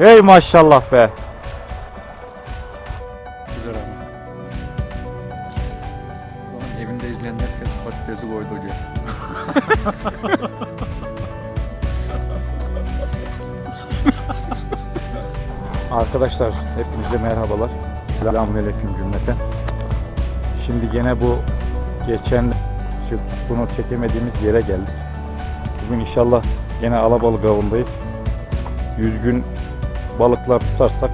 Hey maşallah be. Güzel abi. Şu an evinde izleyen herkes patatesi koydu hocam. Arkadaşlar hepinize merhabalar. Selamünaleyküm cümleten. Şimdi gene bu geçen bunu çekemediğimiz yere geldik. Bugün inşallah gene alabalık avındayız. 100 gün balıklar tutarsak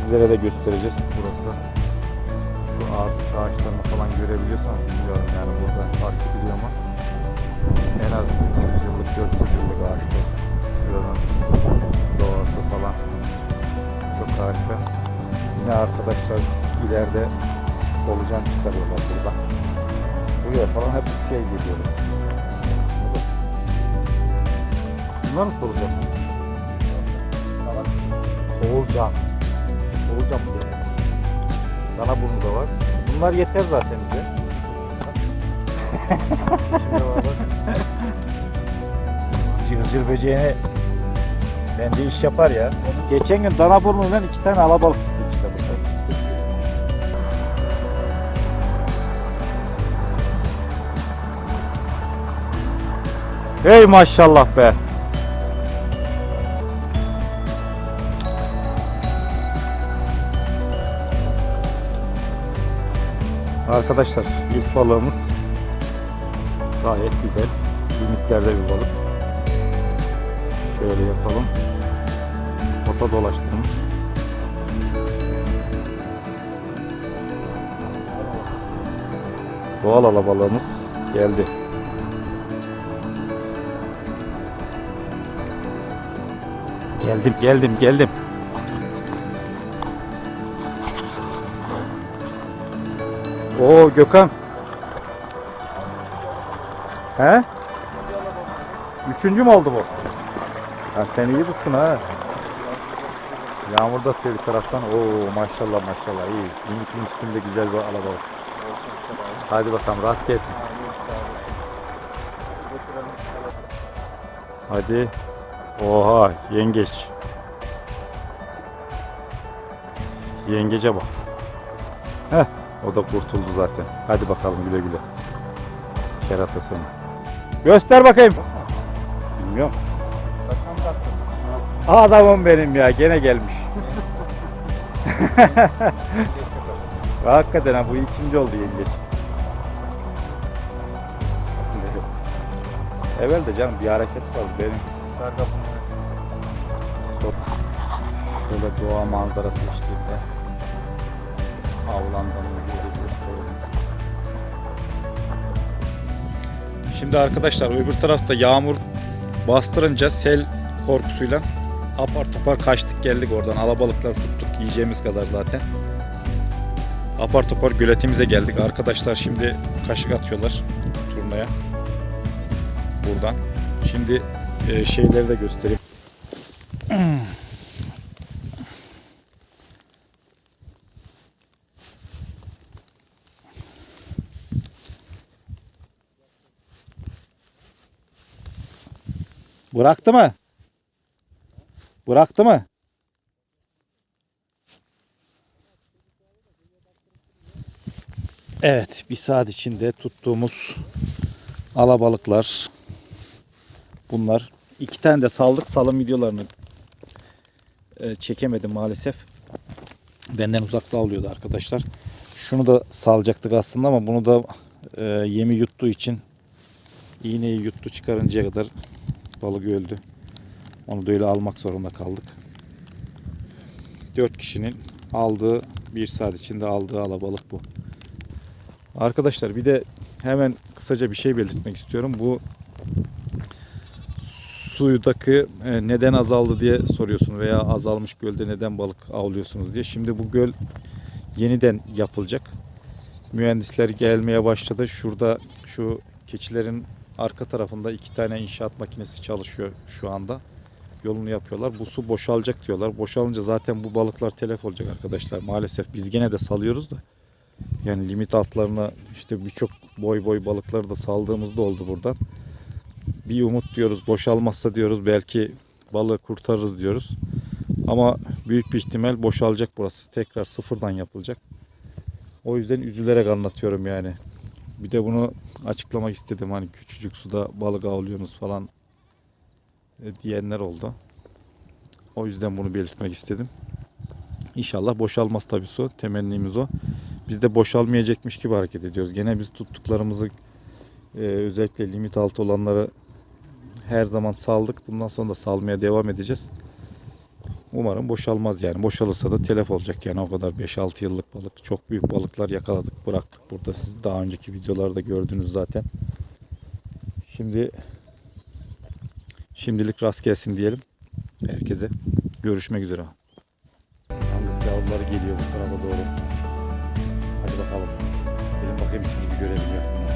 sizlere de göstereceğiz. Burası şu ağaç ağaçlarını falan görebiliyorsanız bilmiyorum yani burada fark ediliyor ama en az 300 yıllık 400 yıllık ağaçlar. Şuranın doğası falan çok harika. Yine arkadaşlar ileride solucan çıkarıyorlar burada. Buraya falan hep şey geliyorlar. Bunlar mı solucan? Soğulcan. Soğulcan mı diyor? Dana burnu da var. Bunlar yeter zaten bize. Cırcır böceğine bence iş yapar ya. Geçen gün dana burnundan iki tane alabalık tuttuk işte burada. Hey maşallah be. Arkadaşlar ilk balığımız gayet güzel. Limitlerde bir balık. Şöyle yapalım. Ota dolaştırmış. Doğal alabalığımız geldi. Geldim geldim geldim. Oo Gökhan. He? Üçüncü mü oldu bu? Ha, sen iyi tuttun ha. Yağmur da atıyor bir taraftan. Oo maşallah maşallah iyi. Limitin üstünde güzel bir alabalık. Hadi bakalım rast gelsin. Hadi. Oha yengeç. Yengece bak. Heh o da kurtuldu zaten. Hadi bakalım güle güle. Keratasını. Göster bakayım. Bilmiyorum. Adamım benim ya gene gelmiş. Hakikaten ha bu ikinci oldu yengeç. Evvel de canım bir hareket var benim. Şöyle doğa manzarası eşliğinde avlandığımız Şimdi arkadaşlar öbür tarafta yağmur bastırınca sel korkusuyla apar topar kaçtık geldik oradan. Alabalıklar tuttuk yiyeceğimiz kadar zaten. Apar topar göletimize geldik. Arkadaşlar şimdi kaşık atıyorlar turnaya. Buradan. Şimdi e, şeyleri de göstereyim. Bıraktı mı? Bıraktı mı? Evet, bir saat içinde tuttuğumuz alabalıklar bunlar. İki tane de saldık. Salım videolarını e, çekemedim maalesef. Benden uzakta alıyordu arkadaşlar. Şunu da salacaktık aslında ama bunu da e, yemi yuttuğu için iğneyi yuttu çıkarıncaya kadar balık öldü. Onu da öyle almak zorunda kaldık. 4 kişinin aldığı bir saat içinde aldığı alabalık bu. Arkadaşlar bir de hemen kısaca bir şey belirtmek istiyorum. Bu sudaki e, neden azaldı diye soruyorsun veya azalmış gölde neden balık avlıyorsunuz diye. Şimdi bu göl yeniden yapılacak. Mühendisler gelmeye başladı. Şurada şu keçilerin arka tarafında iki tane inşaat makinesi çalışıyor şu anda. Yolunu yapıyorlar. Bu su boşalacak diyorlar. Boşalınca zaten bu balıklar telef olacak arkadaşlar. Maalesef biz gene de salıyoruz da. Yani limit altlarına işte birçok boy boy balıkları da saldığımızda oldu buradan. Bir umut diyoruz boşalmazsa diyoruz belki balığı kurtarırız diyoruz. Ama büyük bir ihtimal boşalacak burası. Tekrar sıfırdan yapılacak. O yüzden üzülerek anlatıyorum yani. Bir de bunu açıklamak istedim. Hani küçücük suda balık avlıyorsunuz falan e, diyenler oldu. O yüzden bunu belirtmek istedim. İnşallah boşalmaz tabii su. Temennimiz o. Biz de boşalmayacakmış gibi hareket ediyoruz. Gene biz tuttuklarımızı e, özellikle limit altı olanları her zaman saldık. Bundan sonra da salmaya devam edeceğiz. Umarım boşalmaz yani. Boşalırsa da telef olacak yani o kadar 5-6 yıllık balık. Çok büyük balıklar yakaladık bıraktık burada. Siz daha önceki videolarda gördünüz zaten. Şimdi şimdilik rast gelsin diyelim herkese. Görüşmek üzere. Anlık yavruları geliyor bu tarafa doğru. Hadi bakalım. Gelin bakayım bir görelim yakından.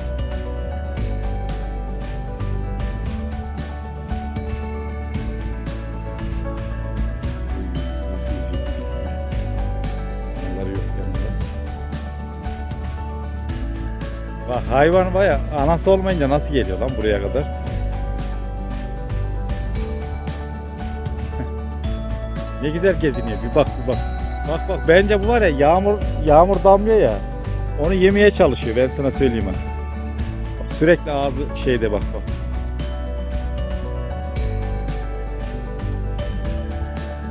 Bak hayvan baya anası olmayınca nasıl geliyor lan buraya kadar? ne güzel geziniyor. Bir bak bir bak. Bak bak bence bu var ya yağmur yağmur damlıyor ya. Onu yemeye çalışıyor ben sana söyleyeyim ha. Bak, sürekli ağzı şeyde bak bak.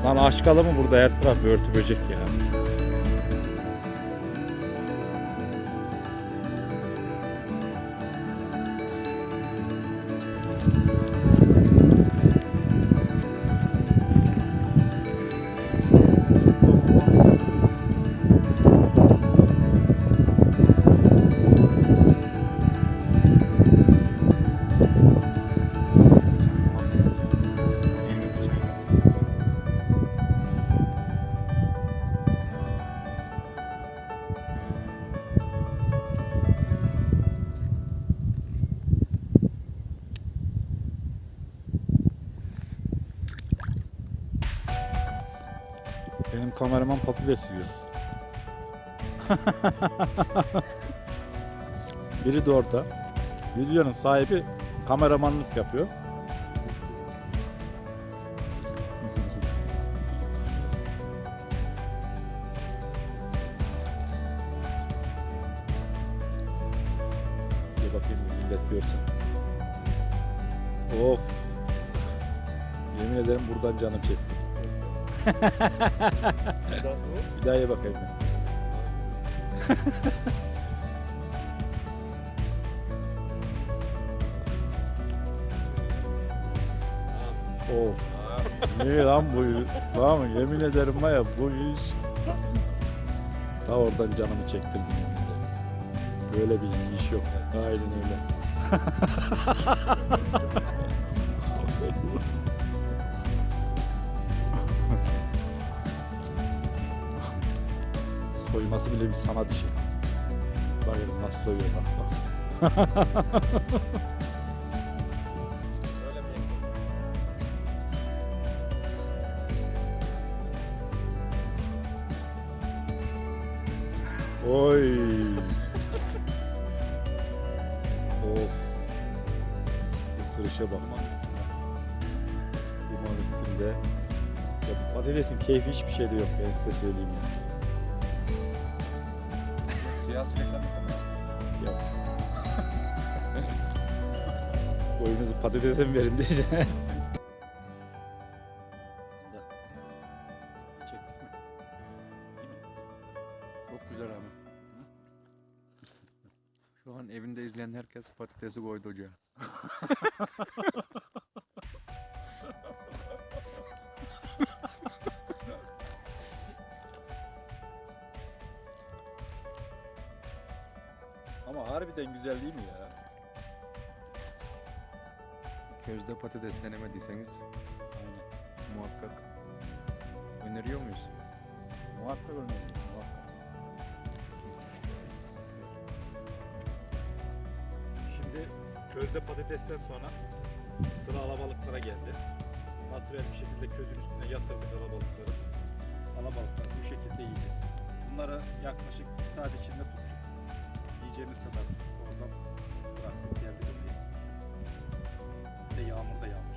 Lan aç kalı mı burada her taraf börtü böcek ya. Benim kameraman patates yiyor. Biri de orada. Videonun sahibi kameramanlık yapıyor. Bir bakayım millet görsün. Of. Yemin ederim buradan canım çekti. Bir daha ye bakayım. of. Ne lan bu? Tamam mı? Yemin ederim var ya bu iş ta oradan canımı çektim. Böyle bir iş yok. Aynen öyle. Soyması bile bir sanat işi. Bakın nasıl soyuyor bak bak. Oy. of. Isırışa bak. Limon üstünde. Ya bu patatesin keyfi hiçbir şeyde yok ben size söyleyeyim ya. Siyah sinekler Yok. Oyunuzu patatese mi verin diyeceğim. Çok güzel abi. Şu an evinde izleyen herkes patatesi koydu ocağa. Harbiden güzel değil mi ya? Közde patates denemediyseniz Aynen. muhakkak öneriyor muyuz? Muhakkak öneririm. Muhakkak. Şimdi közde patatesten sonra sıra alabalıklara geldi. Natürel bir şekilde közün üstüne yatırdık alabalıkları. Alabalıkları bu şekilde yiyeceğiz. Bunları yaklaşık bir saat içinde tuttuk. Yiyeceğimiz kadar oradan bıraktık geldik de yağmur da yağmıştı.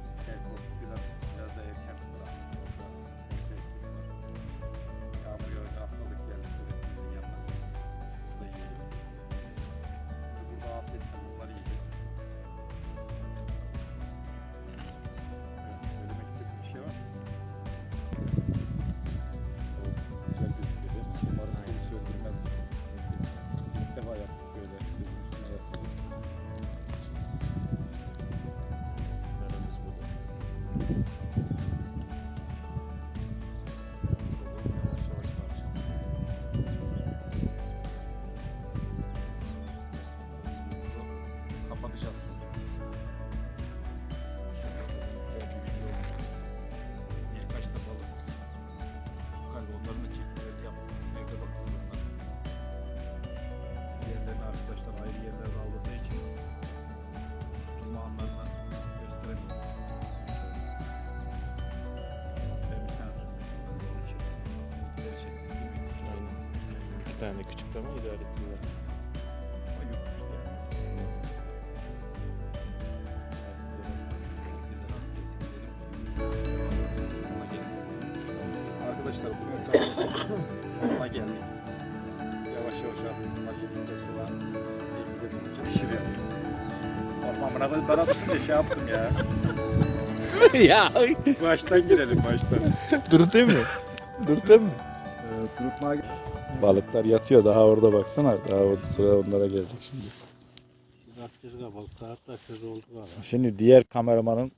İki tane küçük ama idare ettiler. Arkadaşlar bugün kanalımızın sonuna geldik. Yavaş yavaş artık yedikten sonra elimize dönünce pişiriyoruz. Ormamına da ben atınca şey yaptım ya. ya Baştan girelim baştan. durdun mu? Durdun mu? Balıklar yatıyor daha orada baksana. Daha orada sıra onlara gelecek şimdi. Şimdi diğer kameramanın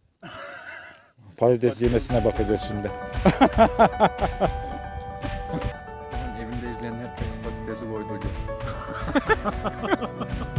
patates yemesine bakacağız şimdi. Evinde izleyen herkes patatesi koydu